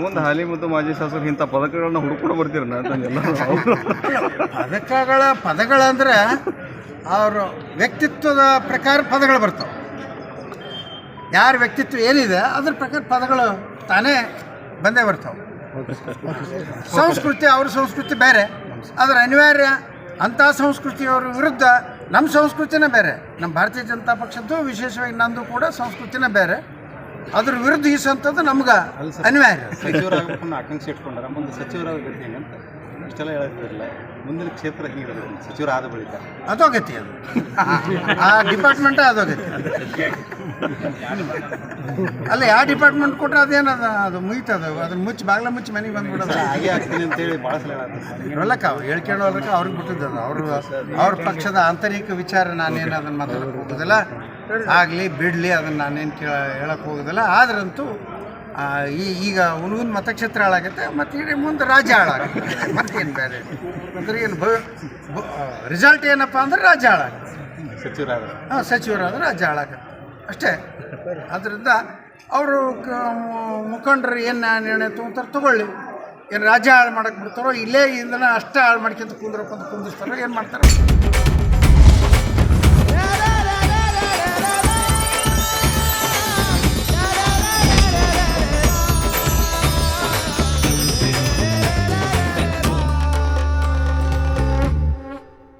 ಮುಂದೆ ಹಾಲಿ ಮತ್ತು ಮಾಜಿ ಶಾಸಕರು ಇಂಥ ಪದಕಗಳನ್ನ ಹುಡುಕೊಂಡು ಬರ್ತೀರ ಎಲ್ಲ ಪದಕಗಳ ಪದಗಳಂದ್ರೆ ಅವ್ರ ವ್ಯಕ್ತಿತ್ವದ ಪ್ರಕಾರ ಪದಗಳು ಬರ್ತಾವೆ. ಯಾರ ವ್ಯಕ್ತಿತ್ವ ಏನಿದೆ ಅದ್ರ ಪ್ರಕಾರ ಪದಗಳು ತಾನೇ ಬಂದೇ ಬರ್ತಾವೆ. ಸಂಸ್ಕೃತಿ ಅವ್ರ ಸಂಸ್ಕೃತಿ ಬೇರೆ. ಅದರ ಅನಿವಾರ್ಯ ಅಂಥ ಸಂಸ್ಕೃತಿಯವ್ರ ವಿರುದ್ಧ ನಮ್ಮ ಸಂಸ್ಕೃತಿನೇ ಬೇರೆ. ನಮ್ಮ ಭಾರತೀಯ ಜನತಾ ಪಕ್ಷದ್ದು ವಿಶೇಷವಾಗಿ ನಂದು ಕೂಡ ಸಂಸ್ಕೃತಿನೇ ಬೇರೆ. ಅದ್ರ ವಿರುದ್ಧ ಈಸಂಥದ್ದು ನಮ್ಗೆ ಅನಿವಾರ್ಯ. ಸಚಿವರಾಗಬೇಕು ಆಕಾಂಕ್ಷೆ ಇಟ್ಕೊಂಡಾರ ಮುಂದೆ ಸಚಿವರಾಗಬೇಕು ಹೆಂಗಂತ ಇಷ್ಟೆಲ್ಲ ಹೇಳತ್ತಿರಲಿಲ್ಲ ಮುಂದಿನ ಕ್ಷೇತ್ರ ಹೀಗಿರೋದು ಸಚಿವರು ಆದ ಬಳಿಕ. ಅದೋಗತಿ ಅದು. ಆ ಡಿಪಾರ್ಟ್ಮೆಂಟ್ ಅದೋಗತಿ ಅಲ್ಲ ಯಾವ ಡಿಪಾರ್ಟ್ಮೆಂಟ್ ಕೊಟ್ರೆ ಅದೇನದ ಅದು ಮುಗಿತದ ಅದನ್ನ ಮುಚ್ಚಿ ಬಾಗ್ಲ ಮುಚ್ಚಿ ಮನೆಗೆ ಬಂದ್ಬಿಡೋದು. ಹಾಗೆ ಆಗ್ತೀನಿ ಅಂತೇಳಿ ಭಾಳ ಸಲ ಅವ್ರು ಹೇಳ್ಕೊಳ್ಳೋದಕ್ಕೆ ಅವ್ರಿಗೆ ಬಿಟ್ಟಿದ್ದದು ಅವರು ಅವ್ರ ಪಕ್ಷದ ಆಂತರಿಕ ವಿಚಾರ ನಾನೇನು ಅದನ್ನ ಮಾತಾಡೋದಿಲ್ಲ ಆಗಲಿ ಬಿಡಲಿ ಅದನ್ನು ನಾನೇನು ಕೇಳ ಹೇಳಕ್ಕೆ ಹೋಗೋದಿಲ್ಲ. ಆದ್ರಂತೂ ಆ, ಈ ಈಗ ಹುಡುಗನ ಮತಕ್ಷೇತ್ರ ಹಾಳಾಗತ್ತೆ ಮತ್ತು ಇಡೀ ಮುಂದೆ ರಾಜ್ಯ ಹಾಳಾಗುತ್ತೆ. ಮತ್ತೇನು ಬೇರೆ? ಅಂದ್ರೆ ಏನು ರಿಸಲ್ಟ್ ಏನಪ್ಪ ಅಂದ್ರೆ ರಾಜ್ಯ ಹಾಳಾಗುತ್ತೆ. ಸಚಿವರಾದ ಹಾಂ ಸಚಿವರಾದ್ರೆ ರಾಜ್ಯ ಹಾಳಾಗತ್ತೆ. ಅಷ್ಟೇ. ಅದರಿಂದ ಅವರು ಮುಖಂಡರು ಏನು ನಿರ್ಣಯ ತೊಗೊತಾರೆ ತೊಗೊಳ್ಳಿ. ಏನು ರಾಜ್ಯ ಹಾಳು ಮಾಡಕ್ಕೆ ಬಿಡ್ತಾರೋ ಇಲ್ಲೇ ಇಂದನ ಅಷ್ಟೇ ಹಾಳು ಮಾಡ್ಕೊಂತ ಕುಂದ್ರಪ್ಪ ಅಂತ ಕುಂದಿಸ್ತಾರೋ ಏನು ಮಾಡ್ತಾರೆ.